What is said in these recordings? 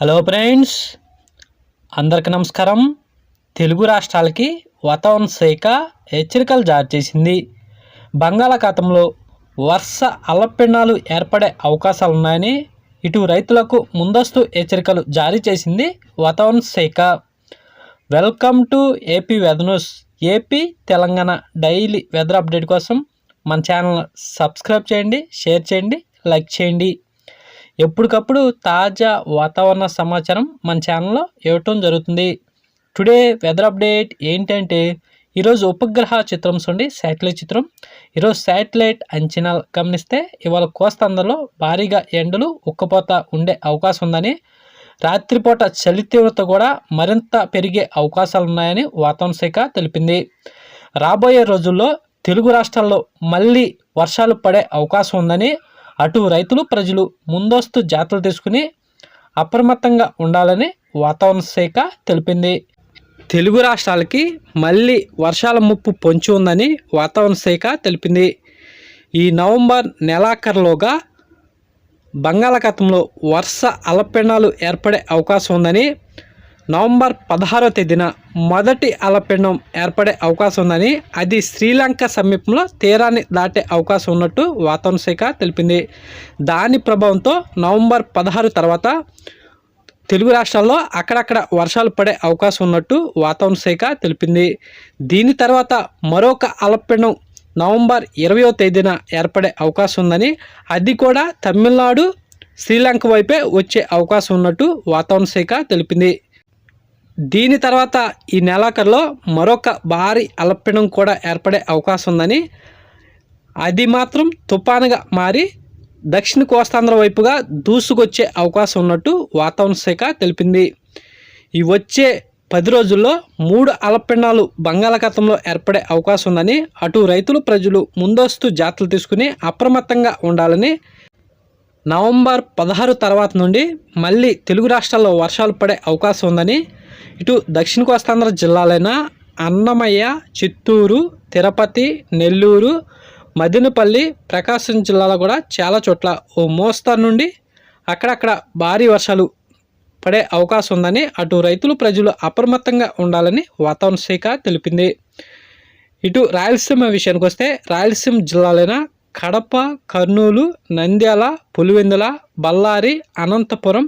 Hello friends అందరికి నమస్కారం. తెలుగు రాష్ట్రాలకి వాతావరణ శాఖ హెచ్చరికలు జారీ చేసింది. బంగాళాఖాతంలో వర్ష అల్లపిండాలు ఏర్పడే అవకాశాలు ఉన్నాయని ఇటు రైతులకు ముందస్తు హెచ్చరికలు జారీ చేసింది వాతావరణ శాఖ. Welcome to AP weather news AP Telangana daily weather update కోసం మన ఛానల్ సబ్స్క్రైబ్ చేయండి షేర్ చేయండి లైక్ చేయండి. ఎప్పటికప్పుడు తాజా వాతావరణ సమాచారం మన ఛానల్లో ఇవ్వటం జరుగుతుంది. టుడే వెదర్ అప్డేట్ ఏంటంటే ఈరోజు ఉపగ్రహ చిత్రం చూడండి శాటిలైట్ చిత్రం. ఈరోజు శాటిలైట్ అంచనా గమనిస్తే ఇవాళ కోస్తాంధ్రలో భారీగా ఎండలు ఉక్కపోత ఉండే అవకాశం ఉందని రాత్రిపూట చలి తీవ్రత కూడా మరింత పెరిగే అవకాశాలు ఉన్నాయని వాతావరణ శాఖ తెలిపింది. రాబోయే రోజుల్లో తెలుగు రాష్ట్రాల్లో మళ్ళీ వర్షాలు పడే అవకాశం ఉందని అటు రైతులు ప్రజలు ముందస్తు జాతలు తీసుకుని అప్రమత్తంగా ఉండాలని వాతావరణ శాఖ తెలిపింది. తెలుగు రాష్ట్రాలకి మళ్ళీ వర్షాల ముప్పు పొంచి ఉందని వాతావరణ శాఖ తెలిపింది. ఈ నవంబర్ నెలాఖరులోగా బంగాళాఖాతంలో వర్ష అలపిండాలు ఏర్పడే అవకాశం ఉందని నవంబర్ పదహారో తేదీన మొదటి అలపిండం ఏర్పడే అవకాశం ఉందని అది శ్రీలంక సమీపంలో తీరాన్ని దాటే అవకాశం ఉన్నట్టు వాతావరణ శాఖ తెలిపింది. దాని ప్రభావంతో నవంబర్ పదహారు తర్వాత తెలుగు రాష్ట్రాల్లో అక్కడక్కడ వర్షాలు పడే అవకాశం ఉన్నట్టు వాతావరణ శాఖ తెలిపింది. దీని తర్వాత మరొక అలపిండం నవంబర్ ఇరవయో తేదీన ఏర్పడే అవకాశం ఉందని అది కూడా తమిళనాడు శ్రీలంక వైపే వచ్చే అవకాశం ఉన్నట్టు వాతావరణ శాఖ తెలిపింది. దీని తర్వాత ఈ నెలాఖరులో మరొక భారీ అలపడం కూడా ఏర్పడే అవకాశం ఉందని అది మాత్రం తుఫానుగా మారి దక్షిణ కోస్తాంధ్ర వైపుగా దూసుకొచ్చే అవకాశం ఉన్నట్టు వాతావరణ శాఖ తెలిపింది. ఈ వచ్చే పది రోజుల్లో మూడు అలపిండాలు బంగాళాఖాతంలో ఏర్పడే అవకాశం ఉందని అటు రైతులు ప్రజలు ముందస్తు జాగ్రత్తలు తీసుకుని అప్రమత్తంగా ఉండాలని నవంబర్ పదహారు తర్వాత నుండి మళ్ళీ తెలుగు రాష్ట్రాల్లో వర్షాలు పడే అవకాశం ఉందని ఇటు దక్షిణ కోస్తాంధ్ర జిల్లాలైన అన్నమయ్య చిత్తూరు తిరుపతి నెల్లూరు మదినపల్లి ప్రకాశం జిల్లాలో కూడా చాలా చోట్ల ఓ మోస్తరు నుండి అక్కడక్కడ భారీ వర్షాలు పడే అవకాశం ఉందని అటు రైతులు ప్రజలు అప్రమత్తంగా ఉండాలని వాతావరణ శాఖ తెలిపింది. ఇటు రాయలసీమ విషయానికి వస్తే రాయలసీమ జిల్లాలైన కడప కర్నూలు నంద్యాల పులివెందుల బళ్ళారి అనంతపురం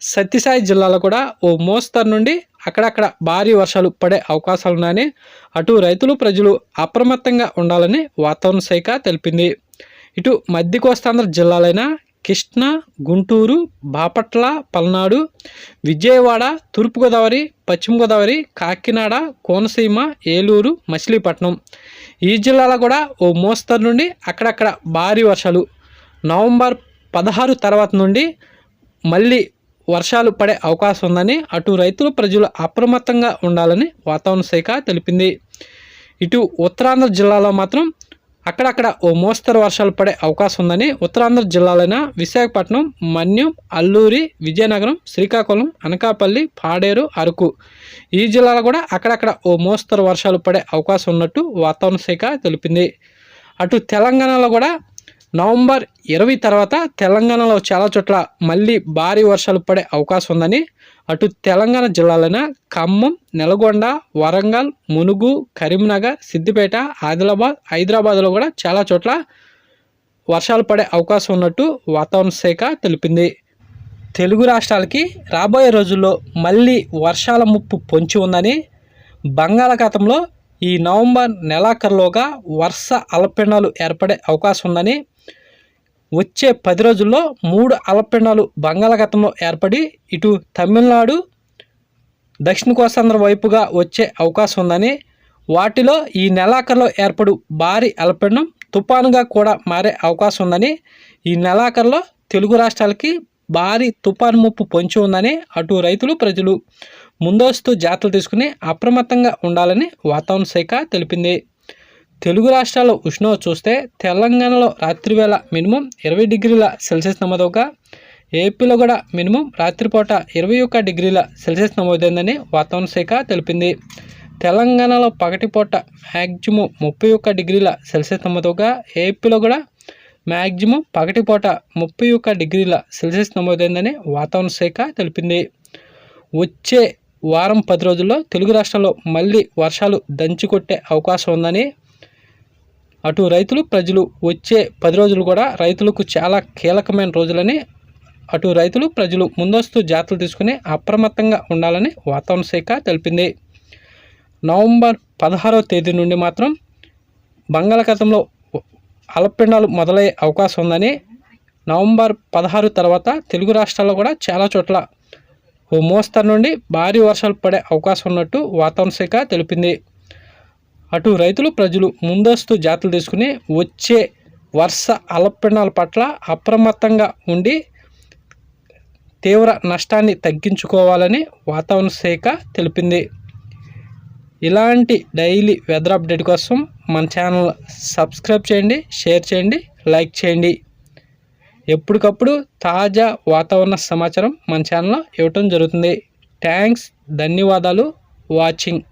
సత్యసాయి జిల్లాలో కూడా ఓ మోస్తరు నుండి అక్కడక్కడ భారీ వర్షాలు పడే అవకాశాలున్నాయని అటు రైతులు ప్రజలు అప్రమత్తంగా ఉండాలని వాతావరణ శాఖ తెలిపింది. ఇటు మధ్య కోస్తాంధ్ర జిల్లాలైన కృష్ణా గుంటూరు బాపట్ల పల్నాడు విజయవాడ తూర్పుగోదావరి పశ్చిమ గోదావరి కాకినాడ కోనసీమ ఏలూరు మచిలీపట్నం ఈ జిల్లాలో కూడా ఓ మోస్తరు నుండి అక్కడక్కడ భారీ వర్షాలు. నవంబర్ పదహారు తర్వాత నుండి మళ్ళీ వర్షాలు పడే అవకాశం ఉందని అటు రైతులు ప్రజలు అప్రమత్తంగా ఉండాలని వాతావరణ శాఖ తెలిపింది. ఇటు ఉత్తరాంధ్ర జిల్లాలో మాత్రం అక్కడక్కడ ఓ మోస్తరు వర్షాలు పడే అవకాశం ఉందని ఉత్తరాంధ్ర జిల్లాలైన విశాఖపట్నం మన్యం అల్లూరి విజయనగరం శ్రీకాకుళం అనకాపల్లి పాడేరు అరకు ఈ జిల్లాలో కూడా అక్కడక్కడ ఓ మోస్తరు వర్షాలు పడే అవకాశం ఉన్నట్టు వాతావరణ శాఖ తెలిపింది. అటు తెలంగాణలో కూడా నవంబర్ ఇరవై తర్వాత తెలంగాణలో చాలా చోట్ల మళ్ళీ భారీ వర్షాలు పడే అవకాశం ఉందని అటు తెలంగాణ జిల్లాలైన ఖమ్మం నల్గొండ వరంగల్ మునుగు కరీంనగర్ సిద్దిపేట ఆదిలాబాద్ హైదరాబాద్లో కూడా చాలా చోట్ల వర్షాలు పడే అవకాశం ఉన్నట్టు వాతావరణ శాఖ తెలిపింది. తెలుగు రాష్ట్రాలకి రాబోయే రోజుల్లో మళ్ళీ వర్షాల ముప్పు పొంచి ఉందని బంగాళాఖాతంలో ఈ నవంబర్ నెలాఖరులోగా వర్ష అల్పపీడనాలు ఏర్పడే అవకాశం ఉందని వచ్చే పది రోజుల్లో మూడు అలపిండాలు బంగాళాఖాతంలో ఏర్పడి ఇటు తమిళనాడు దక్షిణ కోస్తాంధ్ర వైపుగా వచ్చే అవకాశం ఉందని వాటిలో ఈ నెలాఖరులో ఏర్పడు భారీ అలపిండం తుఫానుగా కూడా మారే అవకాశం ఉందని ఈ నెలాఖరులో తెలుగు రాష్ట్రాలకి భారీ తుఫాను ముప్పు పొంచి ఉందని అటు రైతులు ప్రజలు ముందస్తు జాగ్రత్తలు తీసుకుని అప్రమత్తంగా ఉండాలని వాతావరణ శాఖ తెలిపింది. తెలుగు రాష్ట్రాల్లో ఉష్ణోగ్రత చూస్తే తెలంగాణలో రాత్రివేళ మినిమం ఇరవై డిగ్రీల సెల్సియస్ నమోదవగా ఏపీలో కూడా మినిమం రాత్రిపూట ఇరవై ఒక్క డిగ్రీల సెల్సియస్ నమోదైందని వాతావరణ శాఖ తెలిపింది. తెలంగాణలో పగటిపూట మ్యాక్సిమం ముప్పై ఒక్క డిగ్రీల సెల్సియస్ నమోదవగా ఏపీలో కూడా మ్యాక్సిమం పగటిపూట ముప్పై ఒక్క డిగ్రీల సెల్సియస్ నమోదైందని వాతావరణ శాఖ తెలిపింది. వచ్చే వారం పది రోజుల్లో తెలుగు రాష్ట్రాల్లో మళ్ళీ వర్షాలు దంచుకొట్టే అవకాశం ఉందని అటు రైతులు ప్రజలు వచ్చే పది రోజులు కూడా రైతులకు చాలా కీలకమైన రోజులని అటు రైతులు ప్రజలు ముందస్తు జాగ్రత్తలు తీసుకుని అప్రమత్తంగా ఉండాలని వాతావరణ శాఖ తెలిపింది. నవంబర్ పదహారవ తేదీ నుండి మాత్రం బంగాళాఖాతంలో అలపిండాలు మొదలయ్యే అవకాశం ఉందని నవంబర్ పదహారు తర్వాత తెలుగు రాష్ట్రాల్లో కూడా చాలా చోట్ల ఓ మోస్తరు నుండి భారీ వర్షాలు పడే అవకాశం ఉన్నట్టు వాతావరణ శాఖ తెలిపింది. అటు రైతులు ప్రజలు ముందస్తు జాగ్రత్తలు తీసుకుని వచ్చే వర్ష అలపిండాల పట్ల అప్రమత్తంగా ఉండి తీవ్ర నష్టాన్ని తగ్గించుకోవాలని వాతావరణ శాఖ తెలిపింది. ఇలాంటి డైలీ వెదర్ అప్డేట్ కోసం మన ఛానల్ సబ్స్క్రైబ్ చేయండి షేర్ చేయండి లైక్ చేయండి. ఎప్పటికప్పుడు తాజా వాతావరణ సమాచారం మన ఛానల్లో ఇవ్వటం జరుగుతుంది. థ్యాంక్స్ ధన్యవాదాలు వాచింగ్.